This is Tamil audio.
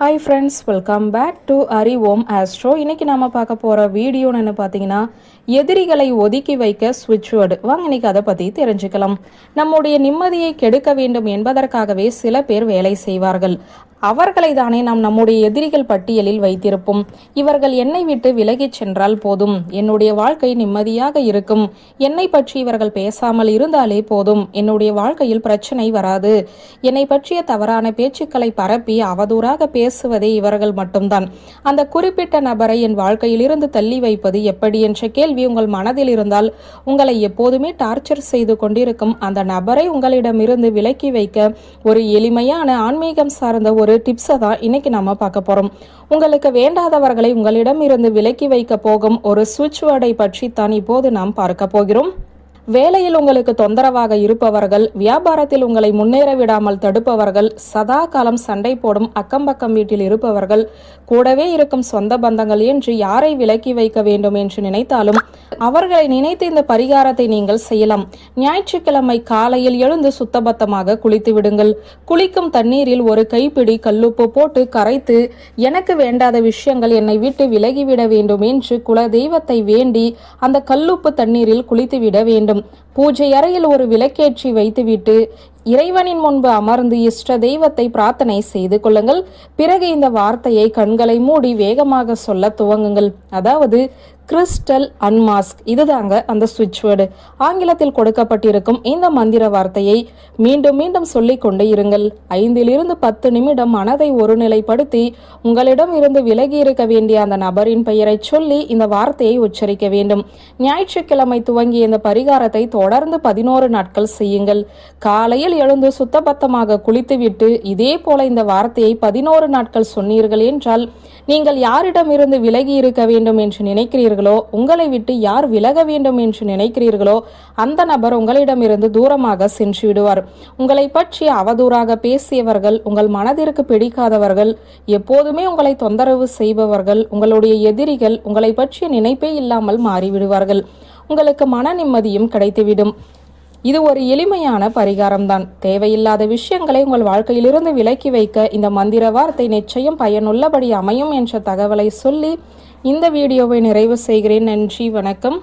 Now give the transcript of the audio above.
Hi friends welcome back to Ari Om astro இன்னைக்கு நாம பார்க்க போற வீடியோன்னு என்ன பார்த்தீங்கன்னா எதிரிகளை ஒதுக்கி வைக்க ஸ்விட்ச் வேர்டு வாங்க இன்னைக்கு அதை பத்தி தெரிஞ்சுக்கலாம். நம்முடைய நிம்மதியை கெடுக்க வேண்டும் என்பதற்காகவே சில பேர் வேலை செய்வார்கள். அவர்களை தானே நாம் நம்முடைய எதிரிகள் பட்டியலில் வைத்திருப்போம். இவர்கள் என்னை விட்டு விலகிச் சென்றால் போதும். என்னுடைய வாழ்க்கை நிம்மதியாக இருக்கும். என்னை பற்றி இவர்கள் பேசாமல் இருந்தாலே போதும். என்னுடைய வாழ்க்கையில் பிரச்சனை வராது. என்னை பற்றிய தவறான பேச்சுக்களை பரப்பி அவதூறாக பேசுவதே இவர்கள் மட்டும்தான். அந்த குறிப்பிட்ட நபரை என் வாழ்க்கையில் இருந்து தள்ளி வைப்பது எப்படி என்ற கேள்வி உங்கள் மனதில் இருந்தால் உங்களை எப்போதுமே டார்ச்சர் செய்து கொண்டிருக்கும் அந்த நபரை உங்களிடமிருந்து விலக்கி வைக்க ஒரு எளிமையான ஆன்மீகம் சார்ந்த ஒரு டிப்ஸை தான் இன்னைக்கு நாம பார்க்க போகிறோம் உங்களுக்கு வேண்டாதவர்களை உங்களிடம் இருந்து விலக்கி வைக்க போகும் ஒரு சுவிட்ச் வேர்டை பற்றி தான் இப்போது நாம் பார்க்க போகிறோம். வேலையில் உங்களுக்கு தொந்தரவாக இருப்பவர்கள் வியாபாரத்தில் உங்களை முன்னேற விடாமல் தடுப்பவர்கள் சதா காலம் சண்டை போடும் அக்கம் பக்கம் வீட்டில் இருப்பவர்கள் கூடவே இருக்கும் சொந்த பந்தங்கள் என்று யாரை விலக்கி வைக்க வேண்டும் என்று நினைத்தாலும் அவர்களை நினைத்து இந்த பரிகாரத்தை நீங்கள் செய்யலாம். ஞாயிற்றுக்கிழமை காலையில் எழுந்து சுத்தபத்தமாக குளித்து விடுங்கள். குளிக்கும் தண்ணீரில் ஒரு கைப்பிடி கல்லுப்பு போட்டு கரைத்து எனக்கு வேண்டாத விஷயங்கள் என்னை விட்டு விலகிவிட வேண்டும் என்று குல தெய்வத்தை வேண்டி அந்த கல்லுப்பு தண்ணீரில் குளித்துவிட வேண்டும். பூஜை அறையில் ஒரு விளக்கேற்றி வைத்துவிட்டு இறைவனின் முன்பு அமர்ந்து இஷ்ட தெய்வத்தை பிரார்த்தனை செய்து கொள்ளுங்கள். பிறகு இந்த வார்த்தையை கண்களை மூடி வேகமாக சொல்ல துவங்குங்கள். அதாவது கிறிஸ்டல் அன்மாஸ்க் இதுதாங்க அந்த சுவிட்ச் வேர்டு ஆங்கிலத்தில் கொடுக்கப்பட்டிருக்கும் இந்த மந்திர வார்த்தையை மீண்டும் மீண்டும் சொல்லிக் கொண்டே இருங்கள். ஐந்திலிருந்து பத்து நிமிடம் மனதை ஒருநிலைப்படுத்தி உங்களிடம் இருந்து விலகி இருக்க வேண்டிய அந்த நபரின் பெயரை சொல்லி இந்த வார்த்தையை உச்சரிக்க வேண்டும். ஞாயிற்றுக்கிழமை துவங்கிய இந்த பரிகாரத்தை தொடர்ந்து பதினோரு நாட்கள் செய்யுங்கள். காலையில் எழுந்து சுத்தபத்தமாக குளித்துவிட்டு இதே போல இந்த வார்த்தையை பதினோரு நாட்கள் சொன்னீர்கள் என்றால் நீங்கள் யாரிடமிருந்து விலகி இருக்க வேண்டும் என்று நினைக்கிறீர்களோ உங்களை விட்டு யார் விலக வேண்டும் என்று நினைக்கிறீர்களோ அந்த நபர் உங்களிடமிருந்து தூரமாக சென்று விடுவார். உங்களை பற்றி அவதூறாக பேசியவர்கள் உங்கள் மனதிற்கு பிடிக்காதவர்கள் எப்போதுமே உங்களை தொந்தரவு செய்பவர்கள் உங்களுடைய எதிரிகள் உங்களை பற்றிய நினைப்பே இல்லாமல் மாறிவிடுவார்கள். உங்களுக்கு மன நிம்மதியும் கிடைத்துவிடும். இது ஒரு எளிமையான பரிகாரம்தான். தேவையில்லாத விஷயங்களை உங்கள் வாழ்க்கையிலிருந்து விலக்கி வைக்க இந்த மந்திர வார்த்தை நிச்சயம் பயனுள்ளபடி அமையும் என்ற தகவலை சொல்லி இந்த வீடியோவை நிறைவு செய்கிறேன். நன்றி வணக்கம்.